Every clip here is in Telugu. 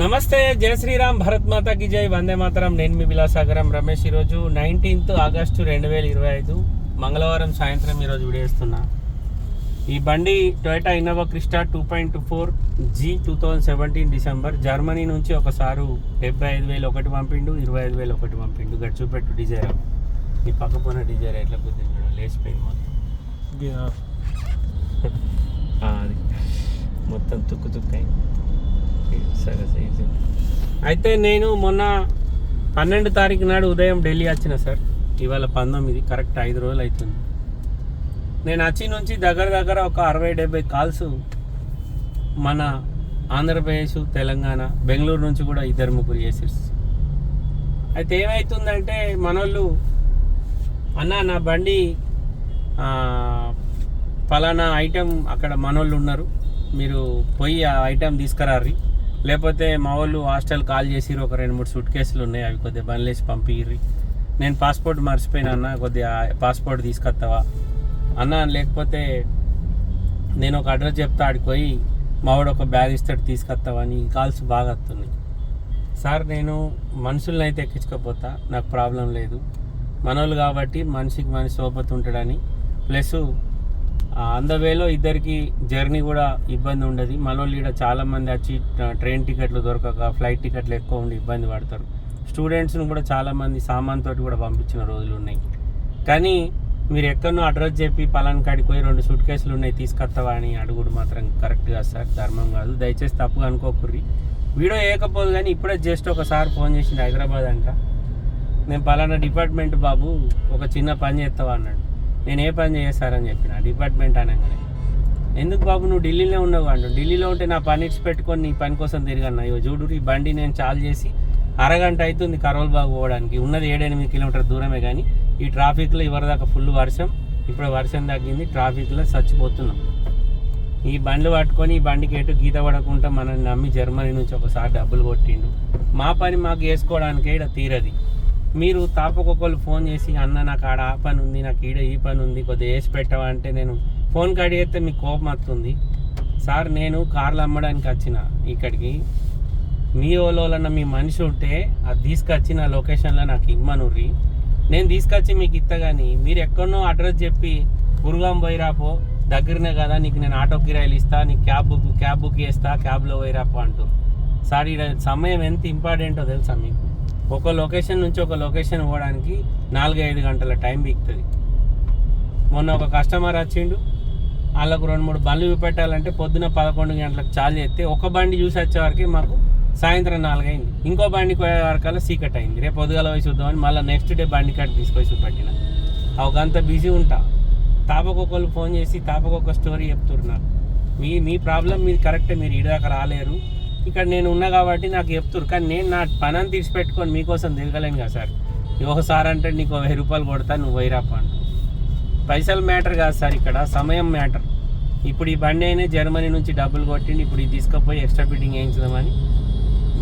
నమస్తే జయ శ్రీరామ్ భరత్ మాతాకి జై వందే మాతరం. నేను మీ విలాసాగరం రమేష్ ఈరోజు నైన్టీన్త్ ఆగస్టు రెండు వేల ఇరవై ఐదు మంగళవారం సాయంత్రం ఈరోజు విడేస్తున్నా ఈ బండి Toyota Innova Crysta two point four G two thousand seventeen December Germany నుంచి ఒకసారి డెబ్బై ఐదు వేలు ఒకటి పంపిండు ఇరవై ఐదు వేలు ఒకటి పంపిండు. గట్టి చూపెట్టు డిజైర్. ఈ పక్క పోయిన డిజైర్ ఎట్లా కుదిరింది చూడు లేచిపోయింది మొత్తం. అది. మొత్తం తుక్కు తుక్కు సరే సరే అయితే నేను మొన్న పన్నెండు తారీఖు నాడు ఉదయం ఢిల్లీ వచ్చిన సార్. ఇవాళ పంతొమ్మిది కరెక్ట్ ఐదు రోజులు అవుతుంది నేను వచ్చి నుంచి దగ్గర దగ్గర ఒక అరవై డెబ్బై కాల్స్ మన ఆంధ్రప్రదేశ్ తెలంగాణ బెంగళూరు నుంచి కూడా ఇద్దరు ముగ్గురు చేసేసి అయితే ఏమవుతుందంటే మనోళ్ళు అన్న నా బండి ఫలానా ఐటెం అక్కడ మనోళ్ళు ఉన్నారు. మీరు పోయి ఆ ఐటెం తీసుకురారి లేకపోతే మా వాళ్ళు హాస్టల్ కాల్ చేసిర్రు ఒక రెండు మూడు సూట్ కేసులు ఉన్నాయి అవి కొద్దిగా బండ్లేసి పంపిర్రి నేను పాస్పోర్ట్ మర్చిపోయినా అన్న కొద్దిగా పాస్పోర్ట్ తీసుకొస్తావా అన్న లేకపోతే నేను ఒక అడ్రస్ చెప్తా ఆడికి పోయి మావాడు ఒక బ్యాగ్ ఇస్తాడు తీసుకొస్తావా అని ఈ కాల్స్ బాగా వస్తున్నాయి సార్ నేను మనుషుల్ని అయితే ఎక్కించుకోపోతా నాకు ప్రాబ్లం లేదు. మనోళ్ళు కాబట్టి మనిషికి మనిషి సోపతి ఉంటాడని. ప్లస్ అందవేలో ద వేలో ఇద్దరికి జర్నీ కూడా ఇబ్బంది ఉండదు. మనోళ్ళు ఇక్కడ చాలామంది వచ్చి ట్రైన్ టికెట్లు దొరకక ఫ్లైట్ టికెట్లు ఎక్కువ ఉండి ఇబ్బంది పడతారు. స్టూడెంట్స్ని కూడా చాలామంది సామాన్ తోటి కూడా పంపించిన రోజులు ఉన్నాయి. కానీ మీరు ఎక్కడనో అడ్రస్ చెప్పి పలానా కాడికి పోయి రెండు సూట్ కేసులు ఉన్నాయి తీసుకొస్తావా అని అడుగుడు మాత్రం కరెక్ట్ కాదు సార్ ధర్మం కాదు. దయచేసి తప్పుగా అనుకోకుర్రి. వీడియో వేయకపోదు కానీ ఇప్పుడే జస్ట్ ఒకసారి ఫోన్ చేసింది హైదరాబాద్ అంట. నేను పలానా డిపార్ట్మెంట్ బాబు ఒక చిన్న పని చేస్తావా? అన్నాడు. నేను ఏ పని చేస్తారని చెప్పిన డిపార్ట్మెంట్ అనగానే. ఎందుకు బాబు నువ్వు ఢిల్లీలో ఉన్నావు అంటు ఢిల్లీలో ఉంటే నా పని ఇచ్చి పెట్టుకొని నీ పని కోసం తిరిగన్నా? ఇవో చూడు ఈ బండి నేను చాలు చేసి అరగంట అవుతుంది కరోల్ బాగు పోవడానికి. ఉన్నది ఏడెనిమిది కిలోమీటర్ దూరమే కానీ ఈ ట్రాఫిక్లో ఇవరిదాకా ఫుల్ వర్షం ఇప్పుడు వర్షం తగ్గింది ట్రాఫిక్లో చచ్చిపోతున్నాం. ఈ బండ్లు పట్టుకొని ఈ బండికి ఎటు గీత పడకుండా మనల్ని నమ్మి జర్మనీ నుంచి ఒకసారి డబ్బులు కొట్టిండు. మా పని మాకు వేసుకోవడానికే ఇక్కడ తీరది. మీరు తాపకొకళ్ళు ఫోన్ చేసి అన్న నాకు ఆడ ఆ పని ఉంది నాకు ఈడ ఈ పని ఉంది కొద్దిగా వేసి పెట్టవా? అంటే నేను ఫోన్ కడిగితే మీకు కోపం వస్తుంది. సార్ నేను కార్లు అమ్మడానికి వచ్చిన ఇక్కడికి. మీ ఓలోలన్న మీ మనిషి ఉంటే అది తీసుకొచ్చి నా లొకేషన్లో నాకు ఇమ్మనుర్రి. నేను తీసుకొచ్చి మీకు ఇస్తా కానీ మీరు ఎక్కడనో అడ్రస్ చెప్పి గురుగాం పోయిరాపో దగ్గరనే కదా నీకు నేను ఆటో కిరాయిలు ఇస్తా నీకు క్యాబ్ బుక్ క్యాబ్ బుక్ చేస్తా క్యాబ్లో పోయిరాపో అంటూ. సార్ ఈడ సమయం ఎంత ఇంపార్టెంటో తెలుసా మీకు? ఒక లొకేషన్ నుంచి ఒక లొకేషన్ పోవడానికి నాలుగైదు గంటల టైం బిక్తుంది మొన్న ఒక కస్టమర్ వచ్చిండు వాళ్ళకు రెండు మూడు బండ్లు చూపెట్టాలంటే పొద్దున పదకొండు గంటలకు చాలు చేస్తే ఒక బండి చూసి వచ్చేవరకు మాకు సాయంత్రం నాలుగైంది. ఇంకో బండికి పోయే వరకల్లా సీకట్ అయింది. రేపు పొద్దుగాల పోయి చూద్దామని మళ్ళీ నెక్స్ట్ డే బండి కట్ తీసుకొని చూపెట్టిన. అంత బిజీ ఉంటా. తాపకొకళ్ళు ఫోన్ చేసి తాపకొక స్టోరీ చెప్తున్నారు. మీ మీ ప్రాబ్లం మీది కరెక్టే మీరు ఇడాక రాలేరు. ఇక్కడ నేను ఉన్నా కాబట్టి నాకు చెప్తురు కానీ నేను నా పనని తీసిపెట్టుకొని మీకోసం తిరగలేను కదా సార్. ఒకసారి అంటే నీకు వెయ్యి రూపాయలు కొడతా నువ్వు వైరాప అంట. పైసలు మ్యాటర్ కాదు సార్ ఇక్కడ సమయం మ్యాటర్. ఇప్పుడు ఈ బండి అయినా జర్మనీ నుంచి డబ్బులు కొట్టిండి ఇప్పుడు ఇది తీసుకుపోయి ఎక్స్ట్రా ఫిట్టింగ్ వేయించదామని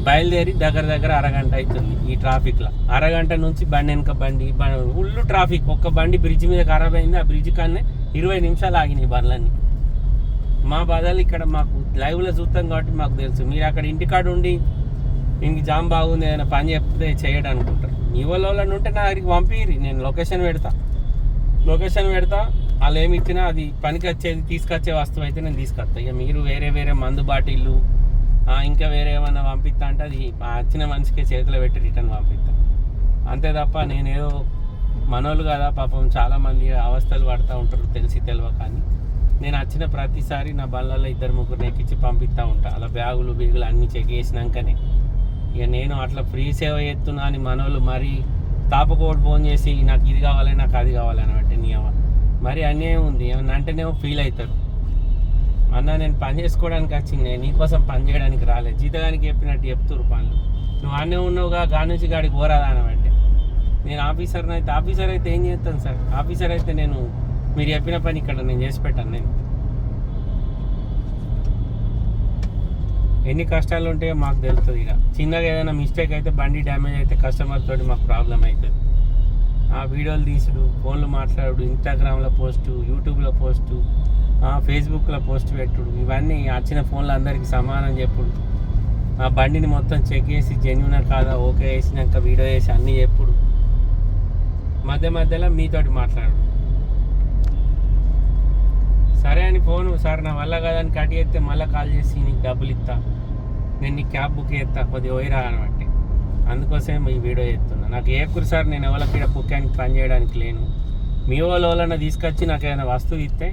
బయలుదేరి దగ్గర దగ్గర అరగంట అవుతుంది ఈ ట్రాఫిక్లో. అరగంట నుంచి బండి వెనక బండి ఫుల్ ట్రాఫిక్. ఒక్క బండి బ్రిడ్జ్ మీద ఖరాబ్ అయింది ఆ బ్రిడ్జ్ కానీ ఇరవై నిమిషాలు ఆగినాయి బండ్లన్నీ. మా బాధలు ఇక్కడ మాకు లైవ్లో చూస్తాం కాబట్టి మాకు తెలుసు. మీరు అక్కడ ఇంటికాడ ఉండి ఇంక జామ్ బాగుంది ఏదైనా పని చెప్తే చేయడం అనుకుంటారు. మీ వాళ్ళని ఉంటే నా దగ్గరికి పంపిరి నేను లొకేషన్ పెడతా. లొకేషన్ పెడతా. వాళ్ళు ఏమి ఇచ్చినా అది పనికి వచ్చేది తీసుకొచ్చే వస్తువు అయితే నేను తీసుకొస్తా. ఇక మీరు వేరే వేరే మందు బాటిళ్ళు ఇంకా వేరే ఏమైనా పంపిస్తా అంటే అది వచ్చిన మనిషికి చేతిలో పెట్టి రిటర్న్ పంపిస్తా. అంతే తప్ప నేనేదో మనోళ్ళు కదా పాపం చాలామంది అవస్థలు పడుతూ ఉంటారు తెలిసి తెలియక కానీ నేను వచ్చిన ప్రతిసారి నా బళ్ళల్లో ఇద్దరు ముగ్గురు ఎక్కించి పంపిస్తూ ఉంటా. అలా బ్యాగులు బీగులు అన్నీ చెక్ చేసినాకనే. ఇక నేను అట్లా ఫ్రీ సేవ చేస్తున్నా అని మనోళ్ళు మరీ తాపకోటి ఫోన్ చేసి నాకు ఇది కావాలి నాకు అది కావాలి అని అంటే మరి అన్యాయం ఉంది. ఏమన్నా అంటేనేమో ఫీల్ అవుతారు అన్న నేను పని చేసుకోవడానికి వచ్చింది. నేను నీకోసం పని చేయడానికి రాలేదు జీతగానికి చెప్పినట్టు చెప్తురు పనులు. నువ్వు అన్నే ఉన్నావుగా గాడి నుంచి గాడికి పోరాదా అనబట్టే. నేను ఆఫీసర్ని అయితే ఆఫీసర్ అయితే ఏం చేస్తాను సార్? ఆఫీసర్ అయితే నేను మీరు చెప్పిన పని ఇక్కడ నేను చేసి పెట్టాను నేను. ఎన్ని కష్టాలు ఉంటాయో మాకు తెలుస్తుంది ఇక. చిన్నగా ఏదైనా మిస్టేక్ అయితే బండి డ్యామేజ్ అయితే కస్టమర్ తోటి మాకు ప్రాబ్లం అవుతుంది ఆ వీడియోలు తీసుడు ఫోన్లు మాట్లాడు ఇన్స్టాగ్రామ్లో పోస్టు యూట్యూబ్లో పోస్టు ఫేస్బుక్లో పోస్ట్ పెట్టుడు. ఇవన్నీ వచ్చిన ఫోన్లు అందరికీ సమానం చెప్పుడు. ఆ బండిని మొత్తం చెక్ చేసి జెన్యునా కాదా ఓకే వేసినాక వీడియో వేసి అన్నీ చెప్పుడు. మధ్య మధ్యలో మీతోటి మాట్లాడు సరే అని ఫోను. సార్ నా వల్ల కాదని కట్ చేస్తే మళ్ళీ కాల్ చేసి నీకు డబ్బులు ఇస్తా. నేను నీ క్యాబ్ బుక్ చేస్తా. కొద్దిగా పోయిరా అనబట్టి అందుకోసం ఈ వీడియో చేస్తున్నా. నాకు ఏ సార్ నేను ఎవరికి ఇక్కడ బుక్కానికి పని చేయడానికి లేను. మీ వాళ్ళు ఎవరన్నా తీసుకొచ్చి నాకు ఏదైనా వస్తువు ఇస్తే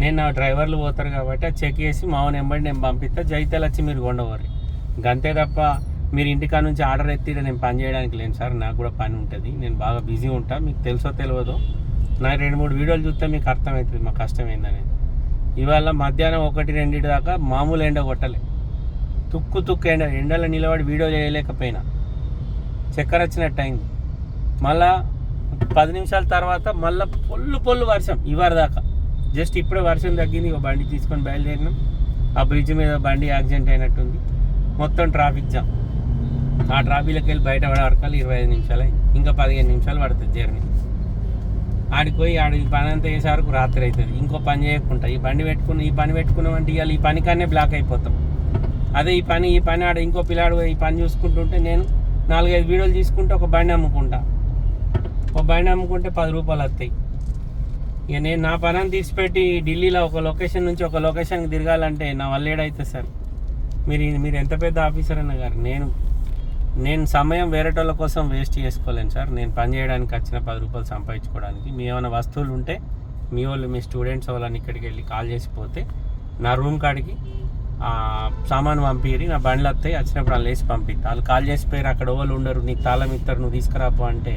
నేను నా డ్రైవర్లు పోతారు కాబట్టి అది చెక్ చేసి మా నెంబర్ని నేను పంపిస్తా. జైతాలు వచ్చి మీరు కొండవరు గంతే తప్ప మీరు ఇంటికాడ నుంచి ఆర్డర్ ఎత్తి నేను పని చేయడానికి లేను సార్. నాకు కూడా పని ఉంటుంది. నేను బాగా బిజీ ఉంటా. మీకు తెలుసో తెలియదో నా రెండు మూడు వీడియోలు చూస్తే మీకు అర్థమవుతుంది మా కష్టం ఏందనేది. ఇవాళ మధ్యాహ్నం ఒకటి రెండింటి దాకా మామూలు ఎండ కొట్టలే. తుక్కు తుక్కు ఎండ ఎండలో నిలబడి వీడియో చేయలేకపోయినా. చక్కెర వచ్చినట్టు అయింది మళ్ళా పది నిమిషాల తర్వాత మళ్ళీ పొల్లు పొల్లు వర్షం ఇవారి దాకా. జస్ట్ ఇప్పుడే వర్షం తగ్గింది ఒక బండి తీసుకొని బయలుదేరినాం. ఆ బ్రిడ్జ్ మీద బండి యాక్సిడెంట్ అయినట్టుంది. మొత్తం ట్రాఫిక్ జామ్. ఆ ట్రాఫిక్లోకి వెళ్ళి బయట పడే వరకాలు ఇరవై ఐదు నిమిషాలు ఇంకా పదిహేను నిమిషాలు పడుతుంది జర్నీ. ఆడికి పోయి ఆడ ఈ పని అంతా చేసే వరకు రాత్రి అవుతుంది. ఇంకో పని చేయకుండా ఈ బండి పెట్టుకుని ఈ పని పెట్టుకున్నామంటే ఇవాళ ఈ పని బ్లాక్ అయిపోతాం. అదే ఈ పని ఈ పని ఆడ ఇంకో పిల్లాడు పోయి ఈ పని చూసుకుంటుంటే నేను నాలుగైదు వీడియోలు తీసుకుంటే ఒక బండి అమ్ముకుంటా. ఒక బండి అమ్ముకుంటే పది రూపాయలు వస్తాయి. ఇక నేను నా పని తీసిపెట్టి ఢిల్లీలో ఒక లొకేషన్ నుంచి ఒక లొకేషన్కి తిరగాలంటే నా వల్ల ఏడైతే సార్? మీరు మీరు ఎంత పెద్ద ఆఫీసర్ అన్న గారు నేను నేను సమయం వేరేటోళ్ళ కోసం వేస్ట్ చేసుకోలేను సార్. నేను పని చేయడానికి వచ్చిన పది రూపాయలు సంపాదించుకోవడానికి. మీ ఏమైనా వస్తువులు ఉంటే మీ వాళ్ళు మీ స్టూడెంట్స్ వాళ్ళని ఇక్కడికి వెళ్ళి కాల్ చేసిపోతే నా రూమ్ కాడికి సామాను పంపిరి నా బండ్లు వస్తాయి వచ్చినప్పుడు వాళ్ళు వేసి పంపిస్తా వాళ్ళు కాల్ చేసిపోయారు అక్కడ వాళ్ళు ఉండరు నీకు తాళం ఇస్తారు నువ్వు తీసుకురాపో అంటే.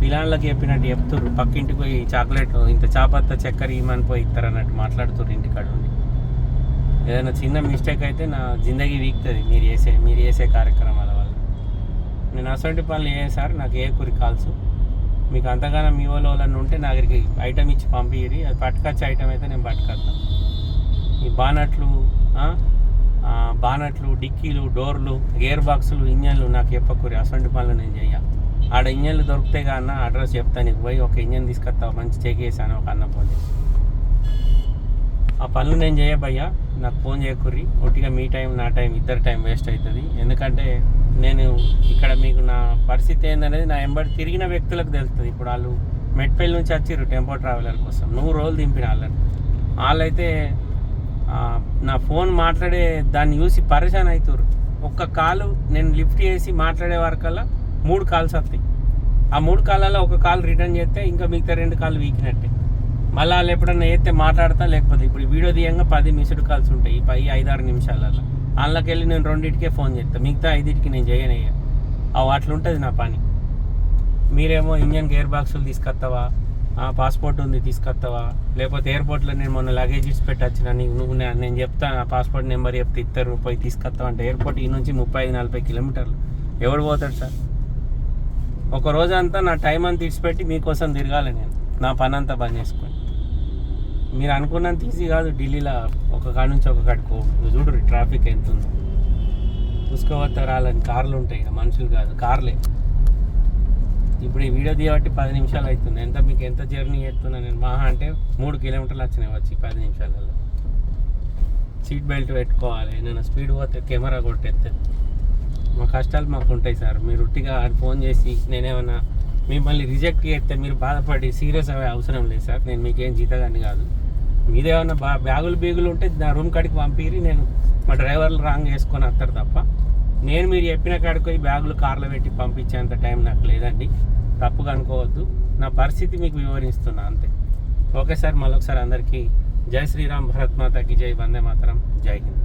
పిల్లలకి చెప్పినట్టు చెప్తుర్రు పక్కింటికి పోయి చాక్లెట్ ఇంత చాపత్త చక్కెర ఇమ్మని పోయి ఇస్తారు అన్నట్టు మాట్లాడుతుర్రు ఇంటికాడ ఉండి. ఏదైనా చిన్న మిస్టేక్ అయితే నా జిందగీ వీక్తుంది మీరు చేసే మీరు చేసే కార్యక్రమాలు. నేను అసలు పనులు ఏ సార్? నాకు ఏ కూరి కాల్స్. మీకు అంతగానో మీ వాళ్ళు వాళ్ళని ఉంటే నా దగ్గరికి ఐటమ్ ఇచ్చి పంపిరి అది పట్టుకొచ్చే ఐటమ్ అయితే నేను పట్టుకొస్తాను ఈ బానట్లు బానట్లు డిక్కీలు డోర్లు గేర్ బాక్సులు ఇంజన్లు నాకు చెప్పకూరి. అసలు పనులు నేను చెయ్య. ఆడ ఇంజన్లు దొరికితే కన్నా అడ్రస్ చెప్తాను నీకు. పోయి ఒక ఇంజన్ తీసుకొస్తావు. మంచి చెక్ చేశాను ఒక అన్న పోతే ఆ పనులు నేను చేయబయ్యా నాకు ఫోన్ చేయకుర్రి ఒట్టిగా మీ టైం నా టైం ఇద్దరు టైం వేస్ట్ అవుతుంది. ఎందుకంటే నేను ఇక్కడ మీకు నా పరిస్థితి ఏందనేది నా ఎంబడి తిరిగిన వ్యక్తులకు తెలుస్తుంది. ఇప్పుడు వాళ్ళు మెట్పల్లి నుంచి వచ్చిర్రు టెంపో ట్రావెలర్ కోసం. నువ్వు రోజులు దింపిన వాళ్ళని. వాళ్ళైతే నా ఫోన్ మాట్లాడే దాన్ని చూసి పరేషాన్ అవుతారు ఒక్క కాలు నేను లిఫ్ట్ చేసి మాట్లాడే వరకల్లా మూడు కాల్స్ వస్తాయి ఆ మూడు కాలాల్లో ఒక కాల్ రిటర్న్ చేస్తే ఇంకా మిగతా రెండు కాలు వీకినట్టే. మళ్ళీ వాళ్ళు ఎప్పుడన్నా చేస్తే మాట్లాడతా లేకపోతే ఇప్పుడు వీడియో తీయంగా పది మిస్డ్ కాల్స్ ఉంటాయి ఈ పై ఐదారు నిమిషాలలో అందులోకి వెళ్ళి నేను రెండింటికే ఫోన్ చేస్తాను మిగతా ఐదింటికి నేను చేయనయ్యా అవి అట్లుంటుంది నా పని. మీరేమో ఇంజన్ గేర్ బాక్సులు తీసుకొస్తావా ఆ పాస్పోర్ట్ ఉంది తీసుకొస్తావా లేకపోతే ఎయిర్పోర్ట్లో నేను మొన్న లగేజ్ ఇచ్చి పెట్టి నీకు నువ్వు నేను చెప్తాను పాస్పోర్ట్ నెంబర్ చెప్తే ఇద్దరు పోయి తీసుకొస్తావు అంటే ఎయిర్పోర్ట్ ఈ నుంచి ముప్పై ఐదు నలభై కిలోమీటర్లు. ఎవడు పోతాడు సార్? ఒక రోజంతా నా టైం అంతా ఇచ్చిపెట్టి మీకోసం తిరగాలి నేను. నా పని అంతా బంద్ చేసుకోండి మీరు అనుకున్నంత ఈజీ కాదు. ఢిల్లీలో ఒక కాడ నుంచి ఒక కాడికి పోవడం చూడరు ట్రాఫిక్ ఎంత ఉందో చూసుకోవద్ద రాలని కార్లు ఉంటాయి ఇక మనుషులు కాదు కార్లే. ఇప్పుడు ఈ వీడియో తీయబట్టి పది నిమిషాలు అవుతుంది. ఎంత మీకు ఎంత జర్నీ చేస్తున్నా నేను మహా అంటే మూడు కిలోమీటర్లు వచ్చినాయి వచ్చి పది నిమిషాలలో. సీట్ బెల్ట్ పెట్టుకోవాలి. నేను స్పీడ్ పోతే కెమెరా కొట్టేస్తే. మా కష్టాలు మాకు ఉంటాయి సార్. మీరు ఉట్టిగా ఫోన్ చేసి నేనేమన్నా మిమ్మల్ని రిజెక్ట్ చేస్తే మీరు బాధపడి సీరియస్ అయ్యే అవసరం లేదు సార్. నేను మీకేం జీతదాన్ని కాదు. మీదేమన్నా బా బ్యాగులు బీగులు ఉంటే నా రూమ్ కాడికి పంపిరి నేను మా డ్రైవర్లు రాంగ్ వేసుకొని వస్తారు తప్ప. నేను మీరు చెప్పిన కాడికి పోయి బ్యాగులు కార్లో పెట్టి పంపించేంత టైం నాకు లేదండి. తప్పుగా అనుకోవద్దు. నా పరిస్థితి మీకు వివరిస్తున్నా అంతే. ఓకే సార్ మళ్ళొకసారి అందరికీ జై శ్రీరామ్ భరత్ మాతకి జై వందే మాతరం జై హింద్.